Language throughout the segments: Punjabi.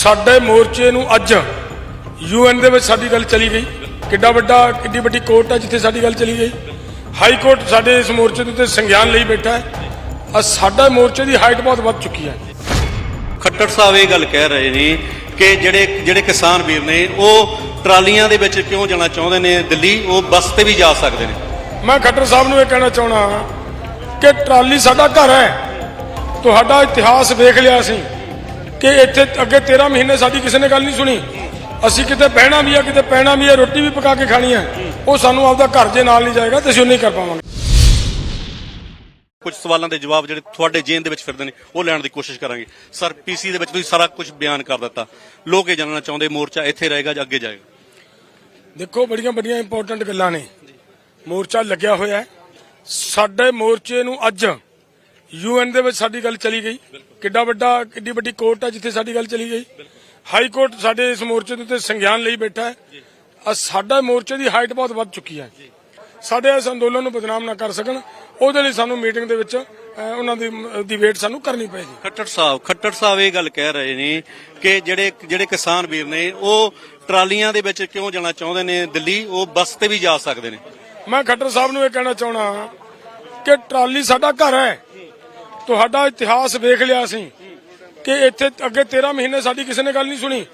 ਸਾਡੇ ਮੋਰਚੇ ਨੂੰ ਅੱਜ ਯੂਐਨ ਦੇ ਵਿੱਚ ਸਾਡੀ ਗੱਲ ਚਲੀ ਗਈ। ਕਿੱਡਾ ਵੱਡਾ ਕਿੱਡੀ ਵੱਡੀ ਕੋਰਟ ਹੈ ਜਿੱਥੇ ਸਾਡੀ ਗੱਲ ਚਲੀ ਗਈ। ਹਾਈ ਕੋਰਟ ਸਾਡੇ ਇਸ ਮੋਰਚੇ ਦੇ ਉੱਤੇ ਸੰਗਿਆਨ ਲਈ ਬੈਠਾ ਹੈ। ਅ ਸਾਡਾ ਮੋਰਚੇ ਦੀ ਹਾਈਟ ਬਹੁਤ ਵੱਧ ਚੁੱਕੀ ਹੈ। ਖੱਟੜ ਸਾਹਿਬ ਇਹ ਗੱਲ ਕਹਿ ਰਹੇ ਨੇ ਕਿ ਜਿਹੜੇ ਜਿਹੜੇ ਕਿਸਾਨ ਵੀਰ ਨੇ ਉਹ ਟਰਾਲੀਆਂ ਦੇ ਵਿੱਚ ਕਿਉਂ ਜਾਣਾ ਚਾਹੁੰਦੇ ਨੇ ਦਿੱਲੀ? ਉਹ ਬੱਸ ਤੇ ਵੀ ਜਾ ਸਕਦੇ ਨੇ। ਮੈਂ ਖੱਟਰ ਸਾਹਿਬ ਨੂੰ ਇਹ ਕਹਿਣਾ ਚਾਹਣਾ ਕਿ ਟਰਾਲੀ ਸਾਡਾ ਘਰ ਹੈ। ਤੁਹਾਡਾ ਇਤਿਹਾਸ ਵੇਖ ਲਿਆ ਅਸੀਂ। ਕਿ ਇੱਥੇ ਅੱਗੇ 13 ਮਹੀਨੇ ਸਾਡੀ ਕਿਸੇ ਨੇ ਗੱਲ ਨਹੀਂ ਸੁਣੀ। ਅਸੀਂ ਕਿਤੇ ਬਹਿਣਾ ਵੀ ਆ ਕਿਤੇ ਪੈਣਾ ਵੀ ਆ ਰੋਟੀ ਵੀ ਪਕਾ ਕੇ ਖਾਣੀ ਹੈ ਉਹ ਸਾਨੂੰ ਆਪਦਾ ਘਰ ਜੇ ਨਾਲ ਨਹੀਂ ਜਾਏਗਾ ਤੇ ਅਸੀਂ ਉਹ ਨਹੀਂ ਕਰ ਪਾਵਾਂਗੇ। ਕੁਝ ਸਵਾਲਾਂ ਦੇ ਜਵਾਬ ਜਿਹੜੇ ਤੁਹਾਡੇ ਜੇਨ ਦੇ ਵਿੱਚ ਫਿਰਦੇ ਨੇ ਉਹ ਲੈਣ ਦੀ ਕੋਸ਼ਿਸ਼ ਕਰਾਂਗੇ। ਸਰ ਪੀਸੀ ਦੇ ਵਿੱਚ ਤੁਸੀਂ ਸਾਰਾ ਕੁਝ ਬਿਆਨ ਕਰ ਦਿੱਤਾ। ਲੋਕ ਇਹ ਜਾਣਨਾ ਚਾਹੁੰਦੇ ਮੋਰਚਾ ਇੱਥੇ ਰਹੇਗਾ ਜਾਂ ਅੱਗੇ ਜਾਏਗਾ? ਦੇਖੋ ਬੜੀਆਂ ਬੜੀਆਂ ਇੰਪੋਰਟੈਂਟ ਗੱਲਾਂ ਨੇ। ਮੋਰਚਾ ਲੱਗਿਆ ਹੋਇਆ ਸਾਡੇ ਮੋਰਚੇ ਨੂੰ ਅੱਜ ਯੂਐਨ ਦੇ ਵਿੱਚ ਸਾਡੀ ਗੱਲ ਚਲੀ ਗਈ। ਕਿੱਡਾ ਵੱਡਾ ਕਿੱਡੀ ਵੱਡੀ ਕੋਰਟ ਹੈ ਜਿੱਥੇ ਸਾਡੀ ਗੱਲ ਚਲੀ ਗਈ। ਹਾਈ ਕੋਰਟ ਸਾਡੇ ਇਸ ਮੋਰਚੇ ਦੇ ਉੱਤੇ ਸੰਗਿਆਨ ਲਈ ਬੈਠਾ ਹੈ। ਅ ਸਾਡਾ ਮੋਰਚੇ ਦੀ ਹਾਈਟ ਬਹੁਤ ਵੱਧ ਚੁੱਕੀ ਹੈ। ਸਾਡੇ ਇਸ ਅੰਦੋਲਨ ਨੂੰ ਬਦਨਾਮ ਨਾ ਕਰ ਸਕਣ। ਉਹਦੇ ਲਈ ਸਾਨੂੰ ਮੀਟਿੰਗ ਦੇ ਵਿੱਚ ਉਹਨਾਂ ਦੀ ਦੀ ਵੇਟ ਸਾਨੂੰ ਕਰਨੀ ਪਏਗੀ। ਖੱਟੜ ਸਾਹਿਬ ਖੱਟੜ ਸਾਹਿਬ ਇਹ ਗੱਲ ਕਹਿ ਰਹੇ ਨੇ ਕਿ ਜਿਹੜੇ ਜਿਹੜੇ ਕਿਸਾਨ ਵੀਰ ਨੇ ਉਹ ਟਰਾਲੀਆਂ ਦੇ ਵਿੱਚ ਕਿਉਂ ਜਾਣਾ ਚਾਹੁੰਦੇ ਨੇ ਦਿੱਲੀ? ਉਹ ਬੱਸ ਤੇ ਵੀ ਜਾ ਸਕਦੇ ਨੇ। ਮੈਂ ਖੱਟਰ ਸਾਹਿਬ ਨੂੰ ਇਹ ਕਹਿਣਾ ਚਾਹਣਾ ਕਿ ਟਰਾਲੀ ਸਾਡਾ ਘਰ ਹੈ। ਤੁਹਾਡਾ ਇਤਿਹਾਸ ਵੇਖ ਲਿਆ ਅਸੀਂ ਕਿ ਇੱਥੇ ਅੱਗੇ 13 ਮਹੀਨੇ ਸਾਡੀ ਕਿਸੇ ਨੇ ਗੱਲ ਨਹੀਂ ਸੁਣੀ।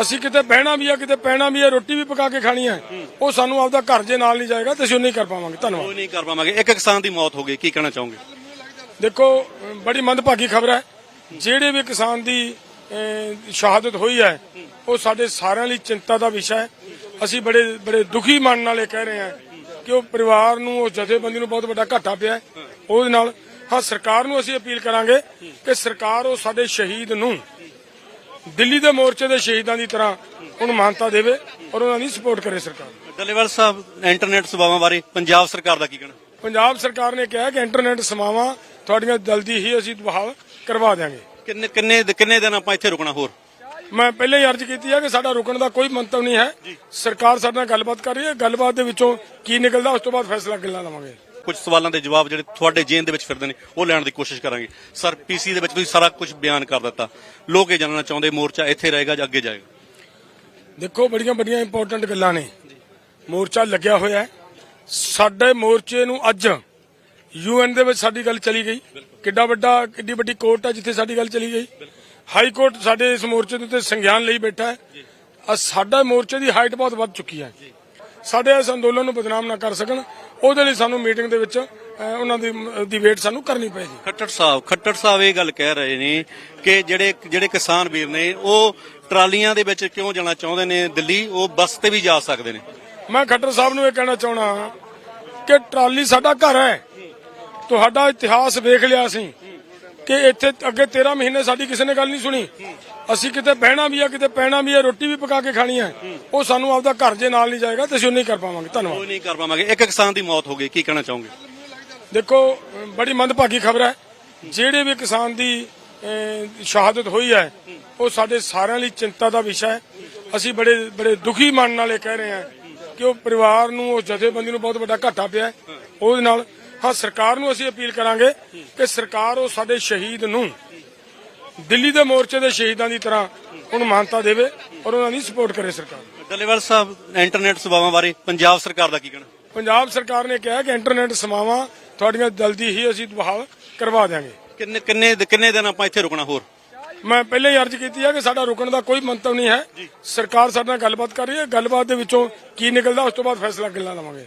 ਅਸੀਂ ਕਿਤੇ ਬਹਿਣਾ ਵੀ ਆ ਕਿਤੇ ਪੈਣਾ ਵੀ ਆ ਰੋਟੀ ਵੀ ਪਕਾ ਕੇ ਖਾਣੀ ਹੈ ਉਹ ਸਾਨੂੰ ਆਪਦਾ ਘਰ ਜੇ ਨਾਲ ਨਹੀਂ ਜਾਏਗਾ ਤੇ ਅਸੀਂ ਉਹ ਨਹੀਂ ਕਰ ਪਾਵਾਂਗੇ। ਧੰਨਵਾਦ। ਉਹ ਨਹੀਂ ਕਰ ਪਾਵਾਂਗੇ। ਇੱਕ ਕਿਸਾਨ ਦੀ ਮੌਤ ਹੋ ਗਈ ਕੀ ਕਹਿਣਾ ਚਾਹੋਗੇ? ਦੇਖੋ ਬੜੀ ਮੰਦਭਾਗੀ ਖਬਰ ਹੈ। ਜਿਹੜੇ ਵੀ ਕਿਸਾਨ ਦੀ ਸ਼ਹਾਦਤ ਹੋਈ ਹੈ ਉਹ ਸਾਡੇ ਸਾਰਿਆਂ ਲਈ ਚਿੰਤਾ ਦਾ ਵਿਸ਼ਾ ਹੈ। ਅਸੀਂ ਬੜੇ ਬੜੇ ਦੁਖੀ ਮਨ ਨਾਲ ਇਹ ਕਹਿ ਰਹੇ ਹਾਂ ਕਿ ਉਹ ਪਰਿਵਾਰ ਨੂੰ ਉਸ ਜਥੇਬੰਦੀ ਨੂੰ ਬਹੁਤ ਵੱਡਾ ਘਾਟਾ ਪਿਆ ਉਹਦੇ ਨਾਲ ਹਾਂ ਸਰਕਾਰ ਨੂੰ ਅਸੀਂ ਅਪੀਲ ਕਰਾਂਗੇ ਕਿ ਸਰਕਾਰ ਉਹ ਸਾਡੇ ਸ਼ਹੀਦ ਨੂੰ ਦਿੱਲੀ ਦੇ ਮੋਰਚੇ ਦੇ ਸ਼ਹੀਦਾਂ ਦੀ ਤਰ੍ਹਾਂ ਉਹਨੂੰ ਮਾਨਤਾ ਦੇਵੇ ਔਰ ਉਹਨਾਂ ਦੀ ਸਪੋਰਟ ਕਰੇ ਸਰਕਾਰ। ਡੱਲੇਵਾਲ ਸਾਹਿਬ ਇੰਟਰਨੈਟ ਸੇਵਾਵਾਂ ਬਾਰੇ ਪੰਜਾਬ ਸਰਕਾਰ ਦਾ ਕੀ ਕਹਿਣਾ? ਪੰਜਾਬ ਸਰਕਾਰ ਨੇ ਕਿਹਾ ਕਿ ਇੰਟਰਨੈਟ ਸੇਵਾਵਾਂ ਤੁਹਾਡੀਆਂ ਜਲਦੀ ਹੀ ਅਸੀਂ ਬਹਾਲ ਕਰਵਾ ਦਿਆਂਗੇ। ਕਿੰਨੇ ਕਿੰਨੇ ਕਿੰਨੇ ਦਿਨ ਆਪਾਂ ਇੱਥੇ ਰੁਕਣਾ ਹੋਰ? ਮੈਂ ਪਹਿਲਾਂ ਹੀ ਅਰਜ਼ ਕੀਤੀ ਹੈ ਕਿ ਸਾਡਾ ਰੁਕਣ ਦਾ ਕੋਈ ਮੰਤਵ ਨਹੀਂ ਹੈ। ਸਰਕਾਰ ਸਾਡੇ ਨਾਲ ਗੱਲਬਾਤ ਕਰ ਰਹੀ ਹੈ। ਗੱਲਬਾਤ ਦੇ ਵਿੱਚੋਂ ਕੀ ਨਿਕਲਦਾ ਉਸ ਤੋਂ ਬਾਅਦ ਫੈਸਲਾ ਗੱਲਾਂ ਲਵਾਂਗੇ? ਕੁਝ ਸਵਾਲਾਂ ਦੇ ਜਵਾਬ ਜਿਹੜੇ ਤੁਹਾਡੇ ਜੇਨ ਦੇ ਵਿੱਚ ਫਿਰਦੇ ਨੇ ਉਹ ਲੈਣ ਦੀ ਕੋਸ਼ਿਸ਼ ਕਰਾਂਗੇ। ਸਰ ਪੀਸੀ ਦੇ ਵਿੱਚ ਤੁਸੀਂ ਸਾਰਾ ਕੁਝ ਬਿਆਨ ਕਰ ਦਿੱਤਾ। ਲੋਕ ਇਹ ਜਾਣਨਾ ਚਾਹੁੰਦੇ ਮੋਰਚਾ ਇੱਥੇ ਰਹੇਗਾ ਜਾਂ ਅੱਗੇ ਜਾਏਗਾ? ਦੇਖੋ ਬੜੀਆਂ ਬੜੀਆਂ ਇੰਪੋਰਟੈਂਟ ਗੱਲਾਂ ਨੇ। ਮੋਰਚਾ ਲੱਗਿਆ ਹੋਇਆ ਹੈ। ਸਾਡੇ ਮੋਰਚੇ ਨੂੰ ਅੱਜ ਯੂਐਨ ਦੇ ਵਿੱਚ ਸਾਡੀ ਗੱਲ ਚਲੀ ਗਈ। ਕਿੱਡਾ ਵੱਡਾ ਕਿੱਡੀ ਵੱਡੀ ਕੋਰਟ ਹੈ ਜਿੱਥੇ ਸਾਡੀ ਗੱਲ ਚਲੀ ਗਈ। ਹਾਈ ਕੋਰਟ ਸਾਡੇ ਇਸ ਮੋਰਚੇ ਦੇ ਉੱਤੇ ਸੰਗਿਆਨ ਲਈ ਬੈਠਾ ਹੈ। ਸਾਡਾ ਮੋਰਚੇ ਦੀ ਹਾਈਟ ਬਹੁਤ ਵੱਧ ਚੁੱਕੀ ਹੈ। ਸਾਡੇ ਇਸ ਅੰਦੋਲਨ ਨੂੰ ਬਦਨਾਮ ਨਾ ਕਰ ਸਕਣ। ਉਹਦੇ ਲਈ ਸਾਨੂੰ ਮੀਟਿੰਗ ਦੇ ਵਿੱਚ ਉਹਨਾਂ ਦੀ ਦੀ ਵੇਟ ਸਾਨੂੰ ਕਰਨੀ ਪਏਗੀ। ਖੱਟੜ ਸਾਹਿਬ ਖੱਟੜ ਸਾਹਿਬ ਇਹ ਗੱਲ ਕਹਿ ਰਹੇ ਨੇ ਕਿ ਜਿਹੜੇ ਜਿਹੜੇ ਕਿਸਾਨ ਵੀਰ ਨੇ ਉਹ ਟਰਾਲੀਆਂ ਦੇ ਵਿੱਚ ਕਿਉਂ ਜਾਣਾ ਚਾਹੁੰਦੇ ਨੇ ਦਿੱਲੀ? ਉਹ ਬੱਸ ਤੇ ਵੀ ਜਾ ਸਕਦੇ ਨੇ। ਮੈਂ ਖੱਟਰ ਸਾਹਿਬ ਨੂੰ ਇਹ ਕਹਿਣਾ ਚਾਹਣਾ ਕਿ ਟਰਾਲੀ ਸਾਡਾ ਘਰ ਹੈ। ਤੁਹਾਡਾ ਇਤਿਹਾਸ ਵੇਖ ਲਿਆ ਅਸੀਂ। ਕਿ ਇੱਥੇ ਅੱਗੇ 13 ਮਹੀਨੇ ਸਾਡੀ ਕਿਸੇ ਨੇ ਗੱਲ ਨਹੀਂ ਸੁਣੀ। ਅਸੀਂ ਕਿਤੇ ਬਹਿਣਾ ਵੀ ਆ ਕਿਤੇ ਪੈਣਾ ਵੀ ਆ ਰੋਟੀ ਵੀ ਪਕਾ ਕੇ ਖਾਣੀ ਹੈ ਉਹ ਸਾਨੂੰ ਆਪਦਾ ਘਰ ਜੇ ਨਾਲ ਨਹੀਂ ਜਾਏਗਾ ਤੇ ਅਸੀਂ ਉਹ ਨਹੀਂ ਕਰ ਪਾਵਾਂਗੇ। ਧੰਨਵਾਦ। ਉਹ ਨਹੀਂ ਕਰ ਪਾਵਾਂਗੇ। ਇੱਕ ਕਿਸਾਨ ਦੀ ਮੌਤ ਹੋ ਗਈ ਕੀ ਕਹਿਣਾ ਚਾਹੋਗੇ? ਦੇਖੋ ਬੜੀ ਮੰਦਭਾਗੀ ਖਬਰ ਹੈ। ਜਿਹੜੇ ਵੀ ਕਿਸਾਨ ਦੀ ਸ਼ਹਾਦਤ ਹੋਈ ਹੈ ਉਹ ਸਾਡੇ ਸਾਰਿਆਂ ਲਈ ਚਿੰਤਾ ਦਾ ਵਿਸ਼ਾ ਹੈ। ਅਸੀਂ ਬੜੇ ਬੜੇ ਦੁਖੀ ਮਨ ਨਾਲ ਇਹ ਕਹਿ ਰਹੇ ਹਾਂ ਕਿ ਉਹ ਪਰਿਵਾਰ ਨੂੰ ਉਸ ਜਥੇਬੰਦੀ ਨੂੰ ਬਹੁਤ ਵੱਡਾ ਘਾਟਾ ਪਿਆ ਉਹਦੇ ਨਾਲ ਹਾਂ ਸਰਕਾਰ ਨੂੰ ਅਸੀਂ ਅਪੀਲ ਕਰਾਂਗੇ ਕਿ ਸਰਕਾਰ ਉਹ ਸਾਡੇ ਸ਼ਹੀਦ ਨੂੰ ਦਿੱਲੀ ਦੇ ਮੋਰਚੇ ਦੇ ਸ਼ਹੀਦਾਂ ਦੀ ਤਰ੍ਹਾਂ ਉਹਨੂੰ ਮਾਨਤਾ ਦੇਵੇ ਔਰ ਉਹਨਾਂ ਦੀ ਸਪੋਰਟ ਕਰੇ ਸਰਕਾਰ। ਡੱਲੇਵਾਲ ਸਾਹਿਬ ਇੰਟਰਨੈਟ ਸੇਵਾਵਾਂ ਬਾਰੇ ਪੰਜਾਬ ਸਰਕਾਰ ਦਾ ਕੀ ਕਹਿਣਾ? ਪੰਜਾਬ ਸਰਕਾਰ ਨੇ ਕਿਹਾ ਕਿ ਇੰਟਰਨੈਟ ਸੇਵਾਵਾਂ ਤੁਹਾਡੀਆਂ ਜਲਦੀ ਹੀ ਅਸੀਂ ਬਹਾਲ ਕਰਵਾ ਦਿਆਂਗੇ। ਕਿੰਨੇ ਕਿੰਨੇ ਕਿੰਨੇ ਦਿਨ ਆਪਾਂ ਇੱਥੇ ਰੁਕਣਾ ਹੋਰ? ਮੈਂ ਪਹਿਲਾਂ ਹੀ ਅਰਜ਼ ਕੀਤੀ ਹੈ ਕਿ ਸਾਡਾ ਰੁਕਣ ਦਾ ਕੋਈ ਮੰਤਵ ਨਹੀਂ ਹੈ। ਸਰਕਾਰ ਸਾਡੇ ਨਾਲ ਗੱਲਬਾਤ ਕਰ ਰਹੀ ਹੈ। ਗੱਲਬਾਤ ਦੇ ਵਿੱਚੋਂ ਕੀ ਨਿਕਲਦਾ ਉਸ ਤੋਂ ਬਾਅਦ ਫੈਸਲਾ ਗੱਲਾਂ ਲਵਾਂਗੇ।